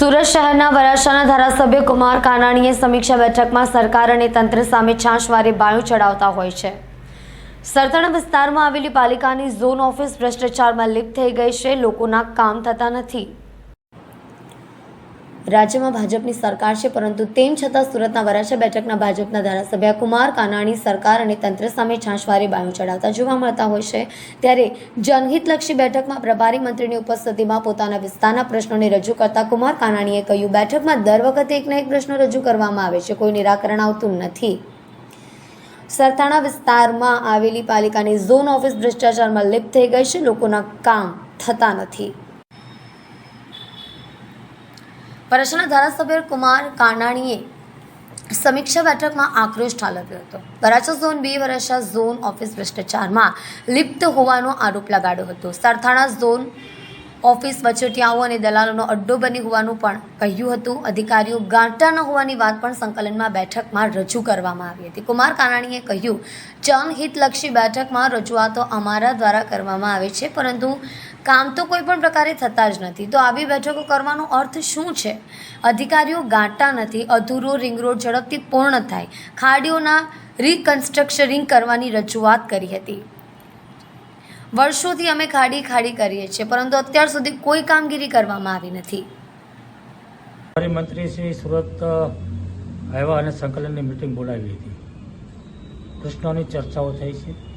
સુરત શહેરના વરાછાના ધારાસભ્ય કુમાર કાનાણીએ સમીક્ષા બેઠકમાં સરકાર અને તંત્ર સામે છાશવારે બાયું ચડાવતા હોય છે. સરથાણા વિસ્તારમાં આવેલી પાલિકાની ઝોન ઓફિસ ભ્રષ્ટાચારમાં લિપ્ત થઈ ગઈ છે. લોકોના કામ થતા નથી. રાજ્યમાં ભાજપની સરકાર છે, પરંતુ તેમ છતાં સુરતના વરાછા બેઠકના ભાજપના ધારાસભ્ય કુમાર કાનાણી સરકાર અને તંત્ર સામે છાશવારી બાયું ચડાવતા જોવા મળતા હોય છે. ત્યારે જનહિતલક્ષી બેઠકમાં પ્રભારી મંત્રીની ઉપસ્થિતિમાં પોતાના વિસ્તારના પ્રશ્નોને રજૂ કરતા કુમાર કાનાણીએ કહ્યું, બેઠકમાં દર વખતે એકના એક પ્રશ્નો રજૂ કરવામાં આવે છે, કોઈ નિરાકરણ આવતું નથી. સરથાણા વિસ્તારમાં આવેલી પાલિકાની ઝોન ઓફિસ ભ્રષ્ટાચારમાં લિપ્ત થઈ ગઈ છે, લોકોના કામ થતા નથી. વરાછાના ધારાસભ્ય કુમાર કાનાણીએ સમીક્ષા બેઠકમાં આક્રોશ ઠાલવ્યો હતો. Varachha zone B, Varachha zone office ભ્રષ્ટાચારમાં લિપ્ત હોવાનો આરોપ લગાડ્યો હતો. સરથાણા ઝોન ઓફિસ વચોટિયાઓ અને દલાલોનો અડ્ડો બની હોવાનું પણ કહ્યું હતું. અધિકારીઓ ગાંટા ન હોવાની વાત પણ સંકલનમાં બેઠકમાં રજૂ કરવામાં આવી હતી. કુમાર કાનાણીએ કહ્યું, જનહિતલક્ષી બેઠકમાં રજૂઆતો અમારા દ્વારા કરવામાં આવે છે, પરંતુ કામ તો કોઈ પણ પ્રકારે થતા જ નથી. તો આવી બેઠકો કરવાનો અર્થ શું છે? અધિકારીઓ ગાંઠતા નથી, અધૂરો રિંગ રોડ ઝડપથી પૂર્ણ થાય. ખાડીઓના રિકન્સ્ટ્રક્શરિંગ કરવાની રજૂઆત કરી હતી. વર્ષોથી અમે ખાડી ખાડી કરીએ છીએ, પરંતુ અત્યાર સુધી કોઈ કામગીરી કરવામાં આવી નથી. મંત્રી શ્રી સુરત, આવ્યા અને સંકલનની મિટિંગ બોલાવી હતી. પ્રશ્નોની ચર્ચાઓ થઈ છે.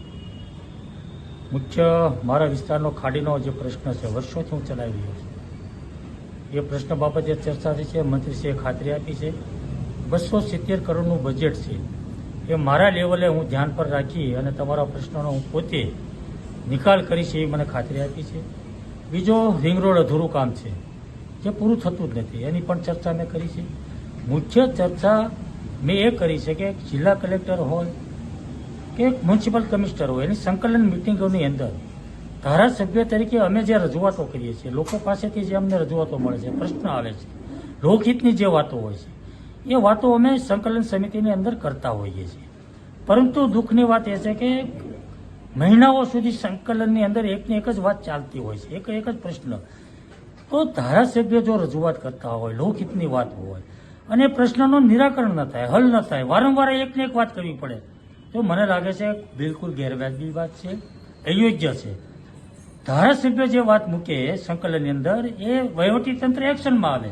મુખ્ય મારા વિસ્તારનો ખાડીનો જે પ્રશ્ન છે, વર્ષોથી હું ચલાવી રહ્યો છું. એ પ્રશ્ન બાબતે ચર્ચા થઈ છે, મંત્રીશ્રીએ ખાતરી આપી છે. બસો સિત્તેર કરોડનું બજેટ છે. એ મારા લેવલે હું ધ્યાન પર રાખી અને તમારા પ્રશ્નોનો હું પોતે નિકાલ કરીશ એવી મને ખાતરી આપી છે. બીજો રિંગ રોડ અધૂરું કામ છે. જે પૂરું થતું જ નથી. એની પણ ચર્ચા મેં કરી છે. મુખ્ય ચર્ચા મેં એ કરી છે કે જિલ્લા કલેક્ટર હોય કે મ્યુનિસિપલ કમિશનર હોય, એની સંકલન મિટિંગોની અંદર ધારાસભ્ય તરીકે અમે જે રજૂઆતો કરીએ છીએ, લોકો પાસેથી જે અમને રજૂઆતો મળે છે, પ્રશ્ન આવે છે, લોકહિતની જે વાતો હોય છે, એ વાતો અમે સંકલન સમિતિની અંદર કરતા હોઈએ છીએ. પરંતુ દુઃખની વાત એ છે કે મહિનાઓ સુધી સંકલનની અંદર એકને એક જ વાત ચાલતી હોય છે, એક એક જ પ્રશ્ન. તો ધારાસભ્ય જો રજૂઆત કરતા હોય, લોકહિતની વાત હોય, અને પ્રશ્નનું નિરાકરણ ન થાય, હલ ન થાય, વારંવાર એકને એક વાત કરવી પડે તો મને લાગે છે બિલકુલ ગેરવાજબી વાત છે, અયોગ્ય છે. ધારાસભ્ય જે વાત મૂકે સંકલનની અંદર એ વહીવટી તંત્ર એક્શનમાં આવે.